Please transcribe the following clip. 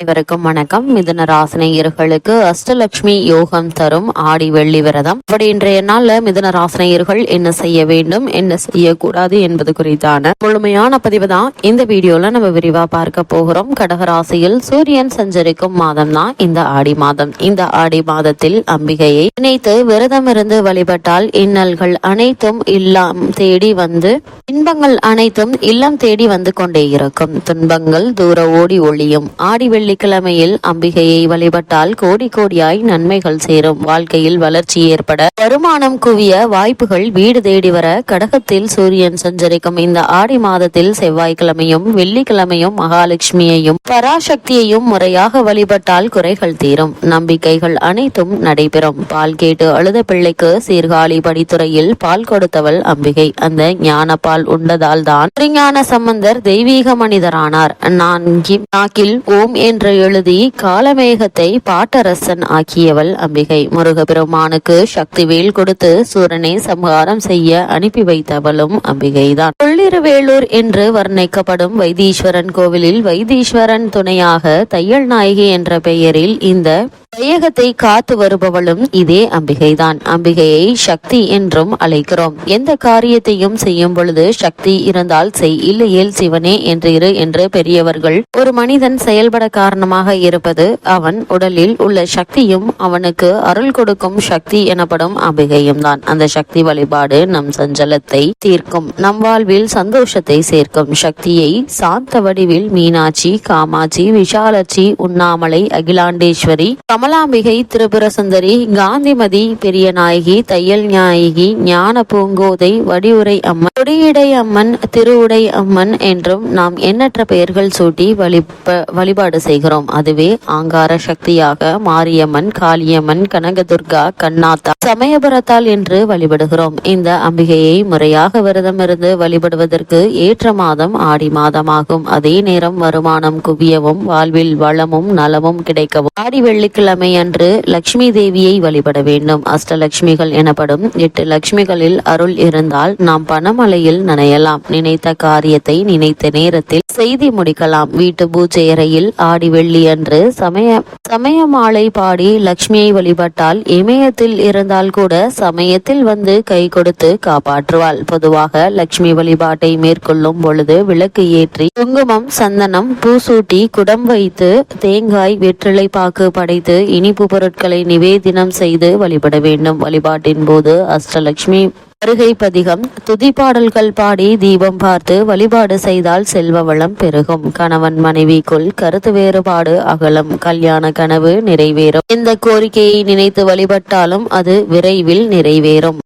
அனைவருக்கும் வணக்கம். மிதுன ராசினியர்களுக்கு அஷ்டலட்சுமி யோகம் தரும் ஆடி வெள்ளி விரதம். அப்படி இன்றைய நாள்ல மிதுன ராசினியர்கள் என்ன செய்ய வேண்டும் என்ன செய்யக்கூடாது என்பது குறித்தான முழுமையான பதிவு தான் இந்த வீடியோல நம்ம விரிவா பார்க்க போகிறோம். கடக ராசியில் சூரியன் சஞ்சரிக்கும் மாதம் தான் இந்த ஆடி மாதம். இந்த ஆடி மாதத்தில் அம்பிகையை நினைத்து விரதம் இருந்து வழிபட்டால் இன்னல்கள் அனைத்தும் இல்லம் தேடி வந்து இன்பங்கள் அனைத்தும் இல்லம் தேடி வந்து கொண்டே இருக்கும். துன்பங்கள் தூர ஓடி ஒளியும். ஆடி வெள்ளிக்கிழமையில் அம்பிகையை வழிபட்டால் கோடி கோடியாய் நன்மைகள் சேரும். வாழ்க்கையில் வளர்ச்சி ஏற்பட வருமானம் குவிய வாய்ப்புகள் வீடு தேடி வர கடகத்தில் சூரியன் சஞ்சரிக்கும் இந்த ஆடி மாதத்தில் செவ்வாய்க்கிழமையும் வெள்ளிக்கிழமையும் மகாலட்சுமியையும் பராசக்தியையும் முறையாக வழிபட்டால் குறைகள் தீரும். நம்பிக்கைகள் அனைத்தும் நடைபெறும். பால் கேட்டு அழுத பிள்ளைக்கு சீர்காழி படித்துறையில் பால் கொடுத்தவள் அம்பிகை. அந்த ஞான பால் உண்டதால் தான் திருஞான சம்பந்தர் தெய்வீக மனிதரானார். நான் நாக்கில் ஓம் என்று எழுதி காலமேகத்தை பாட்டரசன் ஆக்கியவள் அம்பிகை. முருகபெருமானுக்கு சக்தி வேல் கொடுத்து சூரனை சம்ஹாரம் செய்ய அனுப்பி வைத்தவளும் அம்பிகைதான். கொள்ளிருவேலூர் என்று வர்ணிக்கப்படும் வைத்தீஸ்வரன் கோவிலில் வைத்தீஸ்வரன் துணையாக தையல் நாயகி என்ற பெயரில் இந்த வையகத்தை காத்து வருபவளும் இதே அம்பிகைதான். அம்பிகையை சக்தி என்றும் அழைக்கிறோம். எந்த காரியத்தையும் செய்யும் பொழுது சக்தி இருந்தால் செய் இல்லையேல் சிவனே என்று இரு என்று பெரியவர்கள் ஒரு மனிதன் செயல்பட காரணமாக இருப்பது அவன் உடலில் உள்ள சக்தியும் அவனுக்கு அருள் கொடுக்கும் சக்தி எனப்படும் அம்பிகையும் தான். அந்த சக்தி வழிபாடு நம் சஞ்சலத்தை தீர்க்கும். நம் வாழ்வில் சந்தோஷத்தை சேர்க்கும். சக்தியை சாந்த வடிவில் மீனாட்சி காமாட்சி விஷாலட்சி உண்ணாமலை அகிலாண்டேஸ்வரி கமலாம்பிகை திரிபுர சுந்தரி காந்திமதி பெரிய நாயகி தையல் நாயகி ஞான பூங்கோதை வடிவுரை அம்மன் கொடியடை அம்மன் திருவுடை அம்மன் என்றும் நாம் எண்ணற்ற பெயர்கள் சூட்டி வழிப வழிபாடு செய்கிறோம். அதுவே ஆங்கார சக்தியாக மாரியம்மன் காளியம்மன் கனகதுர்கா கண்ணாத்தா சமயபுரத்தால் என்று வழிபடுகிறோம். இந்த அம்பிகையை முறையாக விரதம் இருந்து வழிபடுவதற்கு ஏற்ற மாதம் ஆடி மாதமாகும். அதே நேரம் வருமானம் குவியவும் வாழ்வில் வளமும் நலமும் கிடைக்கவும் ஆடி வெள்ளிக்கிழமை அன்று லட்சுமி தேவியை வழிபட வேண்டும். அஷ்டலட்சுமிகள் எனப்படும் எட்டு லட்சுமிகளில் அருள் இருந்தால் நாம் பணமலையில் நனையலாம். நினைத்த காரியத்தை நினைத்த நேரத்தில் செய்தி முடிக்கலாம். வீட்டு பூஜை அறையில் ஆடி வெள்ளி அன்று சமய சமய மாலை பாடி லக்ஷ்மியை வழிபட்டால் இமயத்தில் இருந்தால் கூட சமயத்தில் வந்து கை கொடுத்து காப்பாற்றுவாள். பொதுவாக லக்ஷ்மி வழிபாட்டை மேற்கொள்ளும் பொழுது விளக்கு ஏற்றி குங்குமம் சந்தனம் பூசூட்டி குடம் வைத்து தேங்காய் வெற்றிலை பாக்கு படைத்து இனிப்பு பொருட்களை நிவேதினம் செய்து வழிபட வேண்டும். வழிபாட்டின் போது அஷ்டலட்சுமி வருகை பதிகம். துதிப்பாடல்கள் பாடி தீபம் பார்த்து வழிபாடு செய்தால் செல்வ வளம் பெருகும். கணவன் மனைவிக்குள் கருத்து வேறுபாடு அகலம். கல்யாண கனவு நிறைவேறும். இந்த கோரிக்கையை நினைத்து வழிபட்டாலும் அது விரைவில் நிறைவேறும்.